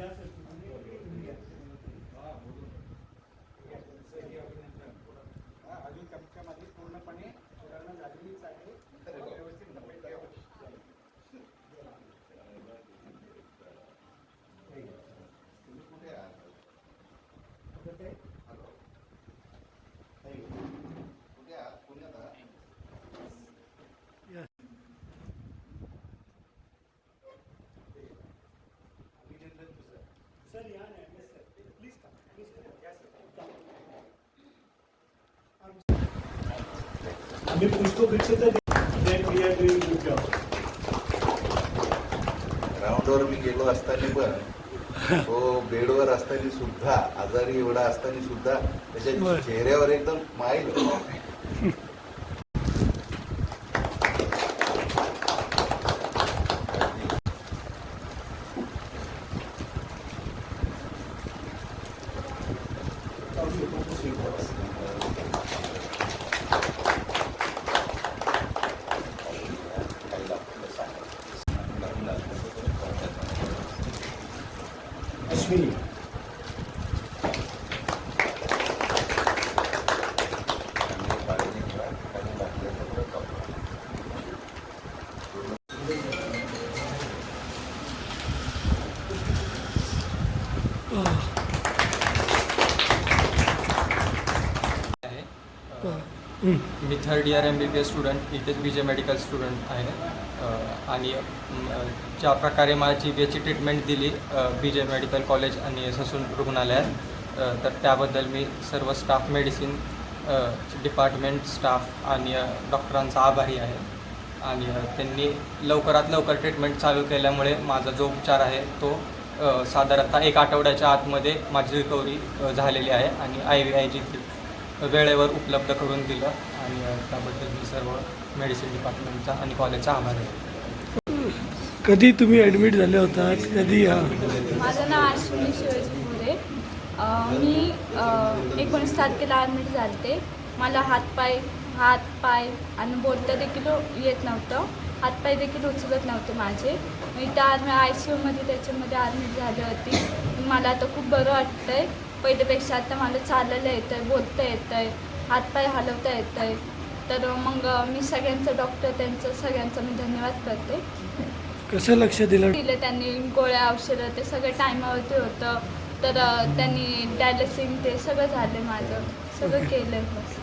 अजून good job. ग्राउंडवर मी गेलो असताना पण तो बेडवर असताना सुद्धा आजारी एवढा असताना सुद्धा त्याच्या चेहऱ्यावर एकदम स्माईल Kaşmiri. Oh. Ờ. मी third year M B B S student इथेच बी जे मेडिकल स्टुडंट आहे. आणि ज्या प्रकारे मला जी बी एची ट्रीटमेंट दिली बी जे मेडिकल कॉलेज आणि ससून रुग्णालयात तर त्याबद्दल मी सर्व स्टाफ मेडिसिन डिपार्टमेंट स्टाफ आणि डॉक्टरांचा आभारी आहे. आणि त्यांनी लवकरात लवकर ट्रीटमेंट चालू केल्यामुळे माझा जो उपचार आहे तो साधारणतः एक आठवड्याच्या आतमध्ये माझी रिकव्हरी झालेली आहे आणि आय व्ही आय जी वेळेवर उपलब्ध करून दिलं. आणि त्याबद्दल मी सर्व मेडिसिन डिपार्टमेंटचा आणि कॉलेजचा आभार आहे. कधी तुम्ही ॲडमिट झाले होतात? कधी हा? माझं नाव अश्विनी शिवाजी मोरे. मी एकोणीस तारखेला ॲडमिट झालते. मला हातपाय हात पाय आणि बोलता देखील येत नव्हतं. हातपाय देखील उचलत नव्हते माझे. मी त्या आर्मी आय सी यूमध्ये त्याच्यामध्ये ॲडमिट झाली होती. मला आता खूप बरं वाटतं आहे पहिल्यापेक्षा आता मला चालायला येतं आहे बोलता येतं आहे हातपाय हलवता येतं आहे तर मग मी सगळ्यांचं डॉक्टर त्यांचं सगळ्यांचं मी धन्यवाद करते. कसं लक्ष दिलं? दिले त्यांनी गोळ्या औषधं ते सगळं टायमावरती होतं. तर त्यांनी डायलिसिंग ते सगळं झालं माझं. सगळं केलं बस.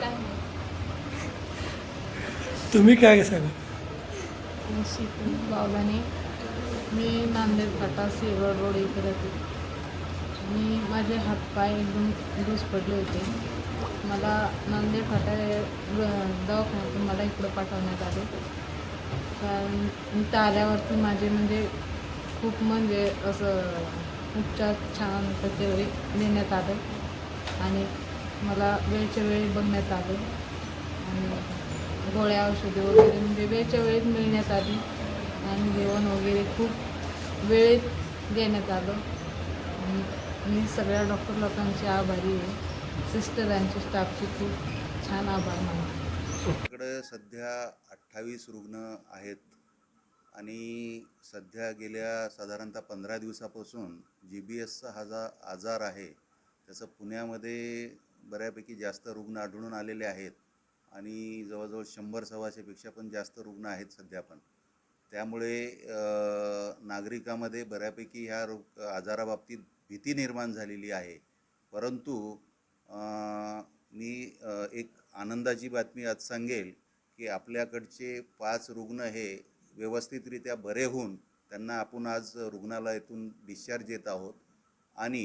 काय. तुम्ही काय सांगा? बावलाने मी नांदेड फाटा सिरोड रोड इथे मी माझे हातपाय एकदम डूस पडले होते. मला नांदेड फाटा दवाखान्यातून मला इकडं पाठवण्यात आले. कारण इथं आल्यावरती माझे म्हणजे खूप म्हणजे असं उपचार छान प्रत्येक देण्यात आलं. आणि मला वेळच्या वेळी बघण्यात आलं. आणि गोळ्या औषधे वगैरे म्हणजे वेळच्या वेळेत मिळण्यात आली. आणि जेवण वगैरे खूप वेळेत देण्यात आलं. आणि मी सगळ्या डॉक्टर लोकांची आभारी आहे. सिस्टरांची स्टाफची खूप छान आभार मानते. आपल्याकडे सध्या अठ्ठावीस रुग्ण आहेत आणि सध्या गेल्या साधारणतः पंधरा दिवसापासून जी बी एसचा हा जा आजार आहे त्याचं पुण्यामध्ये बऱ्यापैकी जास्त रुग्ण आढळून आलेले आहेत आणि जवळजवळ शंभर सव्वाशेपेक्षा पण जास्त रुग्ण आहेत सध्या पण. त्यामुळे नागरिकामध्ये बऱ्यापैकी ह्या रोग आजाराबाबतीत भीती निर्माण झालेली आहे. परंतु मी एक आनंदाची बातमी आज सांगेल की आपल्याकडचे पाच रुग्ण हे व्यवस्थितरित्या बरे होऊन त्यांना आपण आज रुग्णालयातून डिस्चार्ज देत आहोत. आणि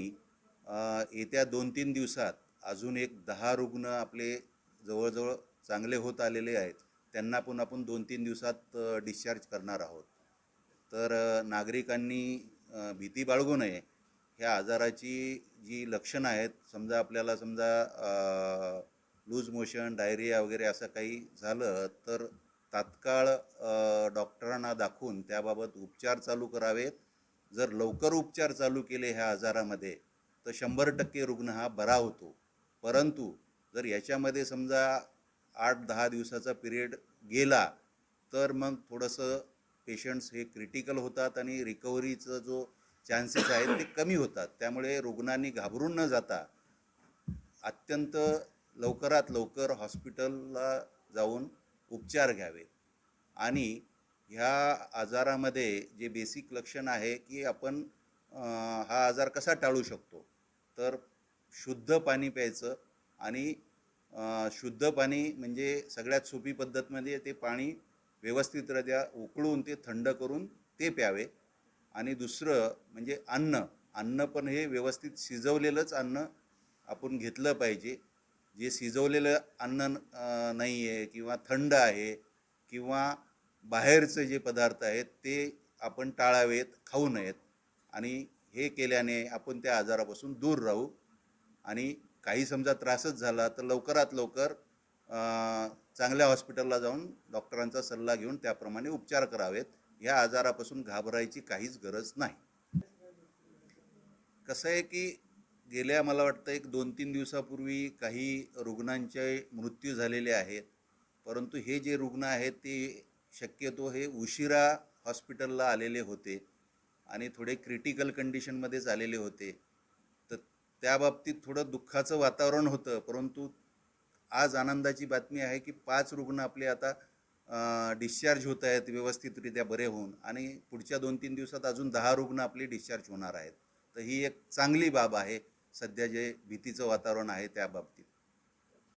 येत्या दोन तीन दिवसात अजून एक दहा रुग्ण आपले जवळजवळ चांगले होत आलेले आहेत. त्यांना पण आपण दोन तीन दिवसात डिस्चार्ज करणार आहोत. तर नागरिकांनी भीती बाळगू नये. ह्या आजाराची जी लक्षणं आहेत समजा आपल्याला समजा लूज मोशन डायरिया वगैरे असं काही झालं तर तात्काळ डॉक्टरांना दाखवून त्याबाबत उपचार चालू करावेत. जर लवकर उपचार चालू केले ह्या आजारामध्ये तर शंभर टक्के रुग्ण हा बरा होतो. परंतु जर याच्यामध्ये समजा आठ दहा दिवसाचा पिरियड गेला तर मग थोडंसं पेशंट्स हे क्रिटिकल होतात आणि रिकव्हरीचं जो चान्सेस आहेत ते कमी होतात. त्यामुळे रुग्णांनी घाबरून न जाता अत्यंत लवकरात लवकर हॉस्पिटलला जाऊन उपचार घ्यावे. आणि ह्या आजारामध्ये जे बेसिक लक्षण आहे की आपण हा आजार कसा टाळू शकतो? तर शुद्ध पाणी प्यायचं आणि शुद्ध पाणी म्हणजे सगळ्यात सोपी पद्धतमध्ये म्हणजे ते पाणी व्यवस्थितरित्या उकळून ते थंड करून ते प्यावे. आणि दुसरं म्हणजे अन्न. अन्न पण हे व्यवस्थित शिजवलेलंच अन्न आपण घेतलं पाहिजे. जे शिजवलेलं अन्न नाही आहे किंवा थंड आहे किंवा बाहेरचे जे पदार्थ आहेत ते आपण टाळावेत खाऊ नयेत. आणि हे केल्याने आपण त्या आजारापासून दूर राहू. आणि काही समजा त्रासच झाला तर लवकरात लवकर चांगल्या हॉस्पिटलला जाऊन डॉक्टरांचा सल्ला घेऊन त्याप्रमाणे उपचार करावेत. ह्या आजारापासून घाबरायची काहीच गरज नाही. कसं आहे की गेल्या मला वाटतं एक दोन तीन दिवसापूर्वी काही रुग्णांचे मृत्यू झालेले आहेत. परंतु हे जे रुग्ण आहेत ते शक्यतो हे उशिरा हॉस्पिटलला आलेले होते आणि थोडे क्रिटिकल कंडिशनमध्येच आलेले होते. तर त्या बाबतीत थोडं दुःखाचं वातावरण होतं. परंतु आज आनंदाची बातमी आहे की पाच रुग्ण आपले आता डिस्चार्ज होत आहेत व्यवस्थितरित्या बरे होऊन. आणि पुढच्या दोन तीन दिवसात अजून दहा रुग्ण आपले डिस्चार्ज होणार आहेत. तर ही एक चांगली बाब आहे. सध्या जे भीतीचं वातावरण आहे त्या बाबतीत.